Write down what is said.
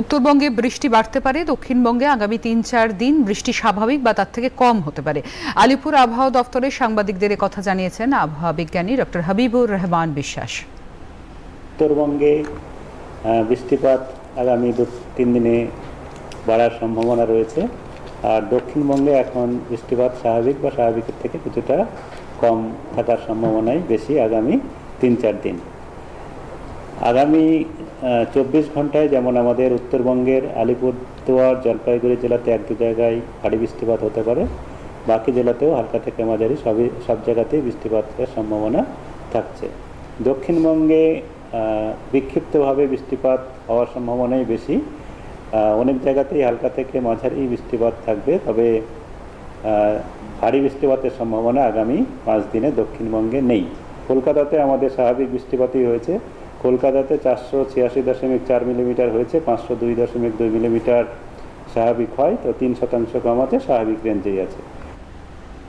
উত্তরবঙ্গে বৃষ্টি বাড়তে পারে, দক্ষিণবঙ্গে আগামী তিন চার দিন বৃষ্টি স্বাভাবিক বা তার থেকে কম হতে পারে। আলিপুর আবহাওয়া দফতরের সাংবাদিকদের কথা জানিয়েছেন আবহাওয়া বিজ্ঞানী ডক্টর হাবিবুর রহমান বিশ্বাস। উত্তরবঙ্গে বৃষ্টিপাত আগামী দু, তিন দিনে বাড়ার সম্ভাবনা রয়েছে। আর দক্ষিণবঙ্গে এখন বৃষ্টিপাত স্বাভাবিক বা স্বাভাবিকের থেকে কিছুটা কম থাকার সম্ভাবনাই বেশি আগামী তিন চার দিন। আগামী চব্বিশ ঘন্টায় যেমন আমাদের উত্তরবঙ্গের আলিপুরদুয়ার, জলপাইগুড়ি জেলাতে এক দু জায়গায় ভারী বৃষ্টিপাত হতে পারে। বাকি জেলাতেও হালকা থেকে মাঝারি সবই, সব জায়গাতেই বৃষ্টিপাতের সম্ভাবনা থাকছে। দক্ষিণবঙ্গে বিক্ষিপ্তভাবে বৃষ্টিপাত হওয়ার সম্ভাবনাই বেশি। অনেক জায়গাতেই হালকা থেকে মাঝারি বৃষ্টিপাত থাকবে। তবে ভারী বৃষ্টিপাতের সম্ভাবনা আগামী পাঁচ দিনে দক্ষিণবঙ্গে নেই। কলকাতাতে আমাদের স্বাভাবিক বৃষ্টিপাতই হয়েছে। কলকাতাতে চারশো ছিয়াশি দশমিক চার মিলিমিটার হয়েছে, পাঁচশো দুই দশমিক দুই মিলিমিটার স্বাভাবিক হয়, তো তিন শতাংশ কম আছে স্বাভাবিক রেঞ্জেই আছে।